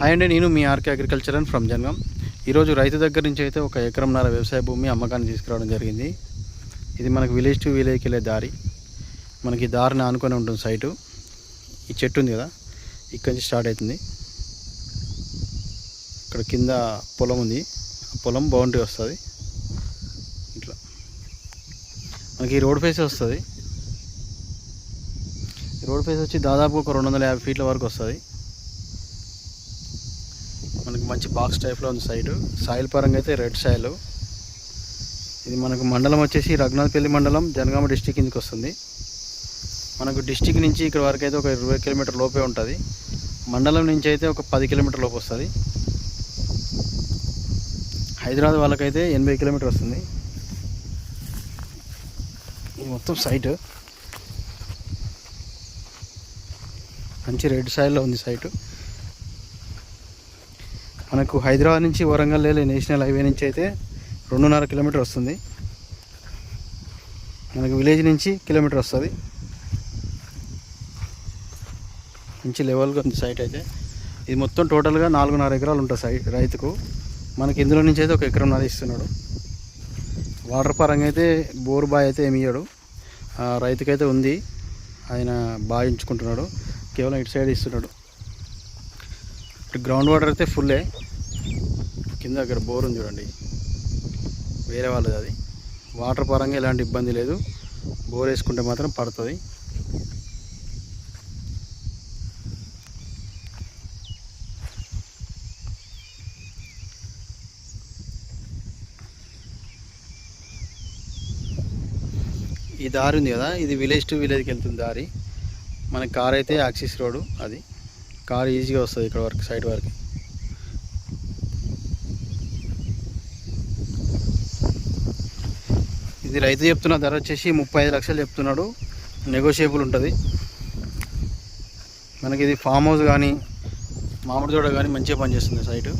Hi అండి నేను మీ RK agriculture and from Jangaon. ఈరోజు రైతు దగ్గర నుంచి అయితే ఒక ఎకరంన్నర వ్యవసాయ భూమి అమ్మకాన్ని తీసుకురావడం జరిగింది. ఇది మనకు విలేజ్ టు విలేజ్కి వెళ్ళే దారి. మనకి దారిని ఆనుకొని ఉంటుంది సైటు. ఈ చెట్టు ఉంది కదా ఇక్కడి నుంచి స్టార్ట్ అవుతుంది. ఇక్కడ కింద పొలం ఉంది. ఆ పొలం బౌండరీ వస్తుంది. ఇట్లా. మనకి ఈ రోడ్ ఫేస్ వస్తుంది. ఈ రోడ్ ఫేస్ వచ్చి దాదాపు ఒక రెండు వందల యాభై ఫీట్ల వరకు వస్తుంది. మనకి మంచి బాక్స్ టైప్లో ఉంది సైడ్ సాయిల్ పరంగా అయితే రెడ్ సాయిల్ ఇది మనకు మండలం వచ్చేసి రఘునాథపల్లి మండలం జనగామ డిస్టిక్ కిందకి వస్తుంది. మనకు డిస్టిక్ నుంచి ఇక్కడ వరకు అయితే ఒక ఇరవై కిలోమీటర్ లోపే ఉంటుంది. మండలం నుంచి అయితే ఒక పది కిలోమీటర్ లోపు వస్తుంది. హైదరాబాద్ వాళ్ళకైతే ఎనభై కిలోమీటర్ వస్తుంది. ఇది మొత్తం సైట్ మంచి రెడ్ సాయిల్లో ఉంది సైటు మనకు హైదరాబాద్ నుంచి వరంగల్ వెళ్ళే నేషనల్ హైవే నుంచి అయితే రెండున్నర కిలోమీటర్ వస్తుంది. మనకు విలేజ్ నుంచి కిలోమీటర్ వస్తుంది. మంచి లెవెల్గా ఉంది సైట్ అయితే. ఇది మొత్తం టోటల్గా నాలుగున్నర ఎకరాలు ఉంటుంది సై రైతుకు. మనకి ఇందులో నుంచి అయితే ఒక ఎకరంన్నర ఇస్తున్నాడు. వాటర్ పరంగా అయితే బోర్ బాయ్ అయితే ఏమి ఇయ్యడు. రైతుకైతే ఉంది. ఆయన బాగా ఎంచుకుంటున్నాడు. కేవలం ఇటు సైడ్ ఇస్తున్నాడు. ఇప్పుడు గ్రౌండ్ వాటర్ అయితే ఫుల్లే. కింద అక్కడ బోర్ ఉంది చూడండి. వేరే వాళ్ళది అది. వాటర్ పరంగా ఎలాంటి ఇబ్బంది లేదు. బోర్ వేసుకుంటే మాత్రం పడుతుంది. ఈ దారి ఉంది కదా? ఇది విలేజ్ టు విలేజ్కి వెళ్తుంది దారి. మన కార్ అయితే యాక్సిస్ రోడ్ అది. కార్ ఈజీగా వస్తుంది ఇక్కడ వరకు సైడ్ వరకు. ఇది రైతు చెప్తున్న ధర వచ్చేసి ముప్పై ఐదు లక్షలు చెప్తున్నాడు. నెగోషియబుల్ ఉంటుంది. మనకి ఇది ఫామ్ హౌస్ కానీ మామిడి తోట కానీ మంచిగా పనిచేస్తుంది సైటు